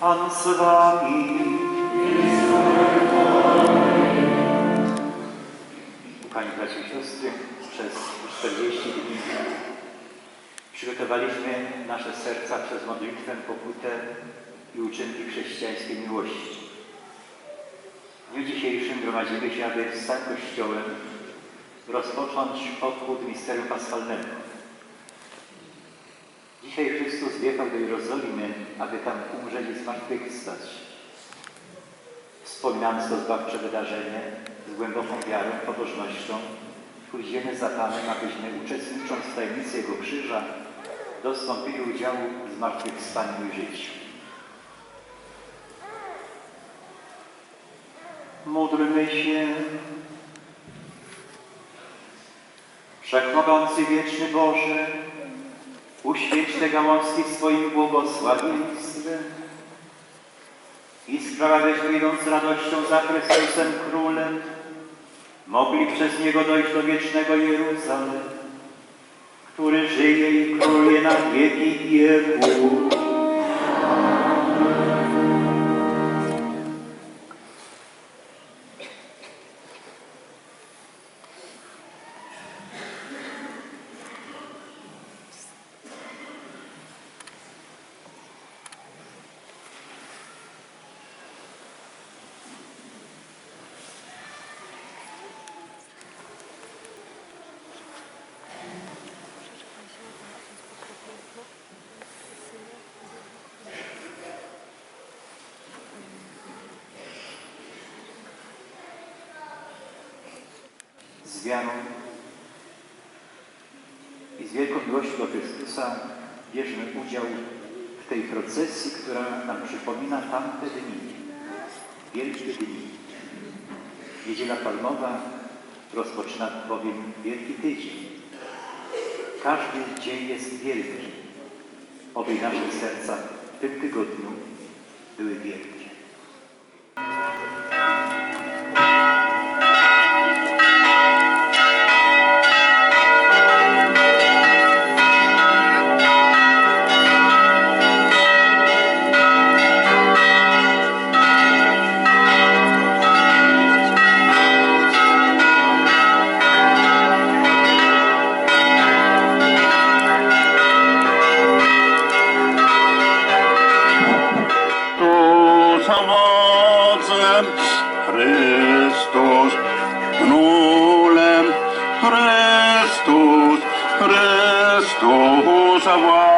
Pan z wami. Kochani bracia i siostry, przez 40 dni przygotowaliśmy nasze serca przez modlitwę, pokutę i uczynki chrześcijańskiej miłości. W dniu dzisiejszym gromadzimy się, aby z Kościołem rozpocząć obchód misterium paschalnego. Wjechał do Jerozolimy, aby tam umrzeć i zmartwychwstać. Wspominając to zbawcze wydarzenie z głęboką wiarą, pobożnością, pójdziemy za Panem, abyśmy uczestnicząc w tajemnicy Jego krzyża, dostąpili udziału w zmartwychwstaniu i życiu. Módlmy się. Wszechmogący wieczny Boże, uświeć w swoim błogosławieństwie i spraw, abyśmy idąc z radością za Chrystusem Królem, mogli przez Niego dojść do wiecznego Jeruzalem, który żyje i króluje na wieki wieków. I z wielką miłością do Chrystusa bierzmy udział w tej procesji, która nam przypomina tamte dni, wielkie dni. Niedziela Palmowa rozpoczyna bowiem Wielki Tydzień. Każdy dzień jest wielki. Oby nasze serca w tym tygodniu były wielkie. nulem Christus, nulem Christus, Christus avai.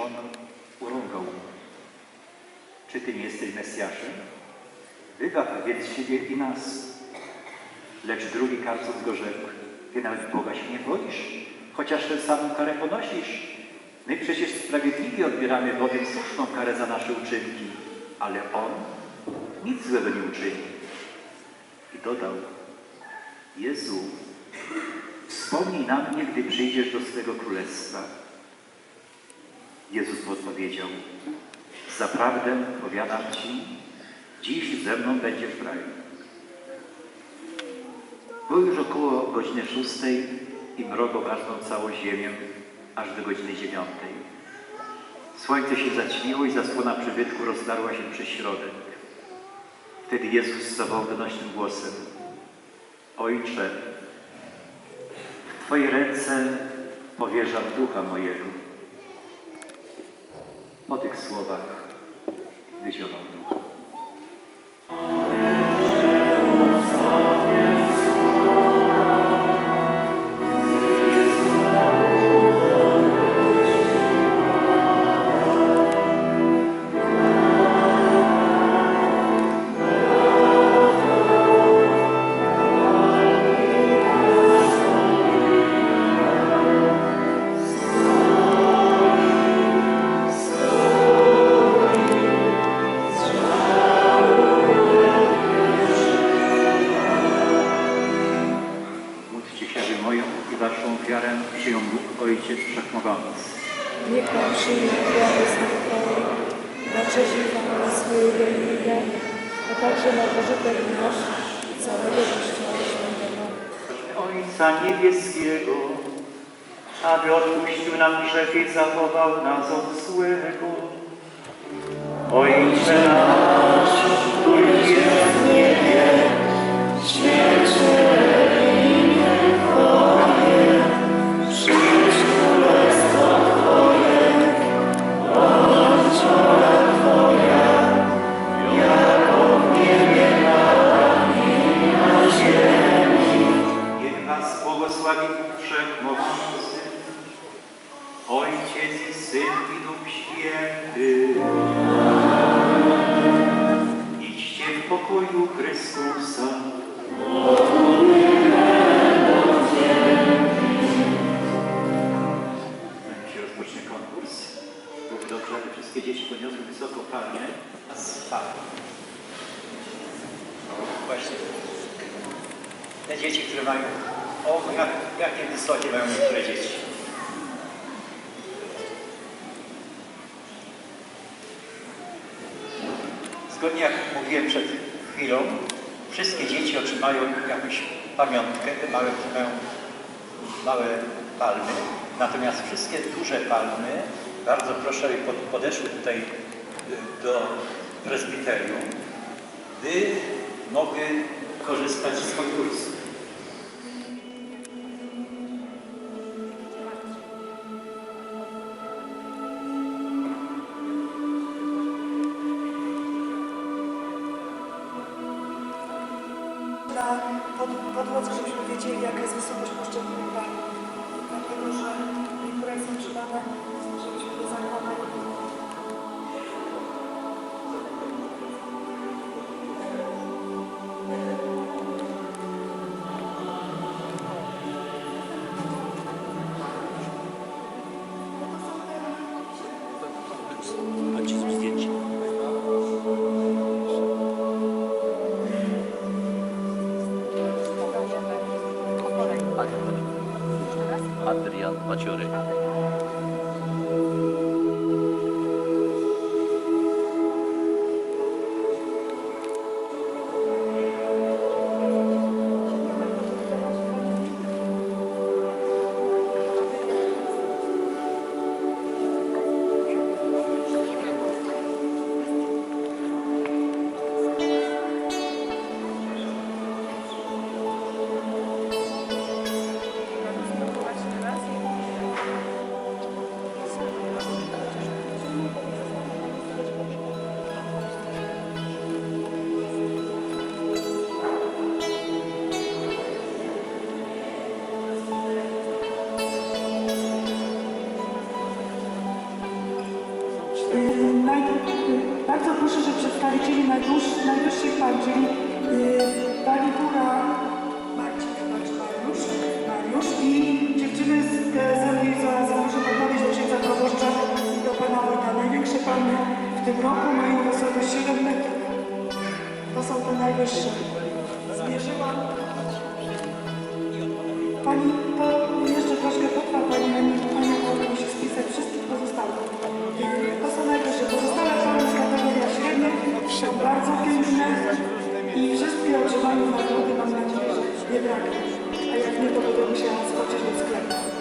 Powieszono, urągał mu. Czy ty nie jesteś Mesjaszem? Wybaw więc siebie i nas. Lecz drugi karcąc go rzekł, ty nawet Boga się nie boisz, chociaż tę samą karę ponosisz. My przecież sprawiedliwie odbieramy bowiem słuszną karę za nasze uczynki, ale on nic złego nie uczyni. I dodał, Jezu, Wspomnij na mnie, gdy przyjdziesz do swego królestwa. Jezus odpowiedział, zaprawdę powiadam Ci, dziś ze mną będziesz w raju. Było już około godziny szóstej i mrok ogarnął całą ziemię aż do godziny dziewiątej. Słońce się zaćmiło i zasłona przybytku rozdarła się przez środek. Wtedy Jezus zawołał donośnym głosem, Ojcze, w Twoje ręce powierzam ducha mojego. Po tych słowach wyzionął Niebieskiego, aby odpuścił nam grzechy i zachował nas od złego. Ojcze nasz, dobrze, aby wszystkie dzieci podniosły wysoko palmę, a spadły. Właśnie te dzieci, które mają, o jak, jakie wysokie mają niektóre dzieci. Zgodnie jak mówiłem przed chwilą, wszystkie dzieci otrzymają jakąś pamiątkę, te małe otrzymają małe palmy, natomiast wszystkie duże palmy, bardzo proszę, aby pod- podeszły tutaj y, do prezbiterium, by mogły korzystać z konkursu. pod, podłodze, jaka jest wysokość poszczególnych że żebyśmy to tym roku mają wysokość 7 metrów. To są te najwyższe. Zmierzyłam. Pani, to jeszcze troszkę potrwa, pani Ani, Ania musi spisać. wszystkich pozostałych. To są najwyższe. Pozostałe szkoły z kategoria średnia są bardzo piękne i wszystkie otrzymają nagrody. Mam nadzieję, że nie braknie. A jak nie, to będę musiała skoczyć do sklepu.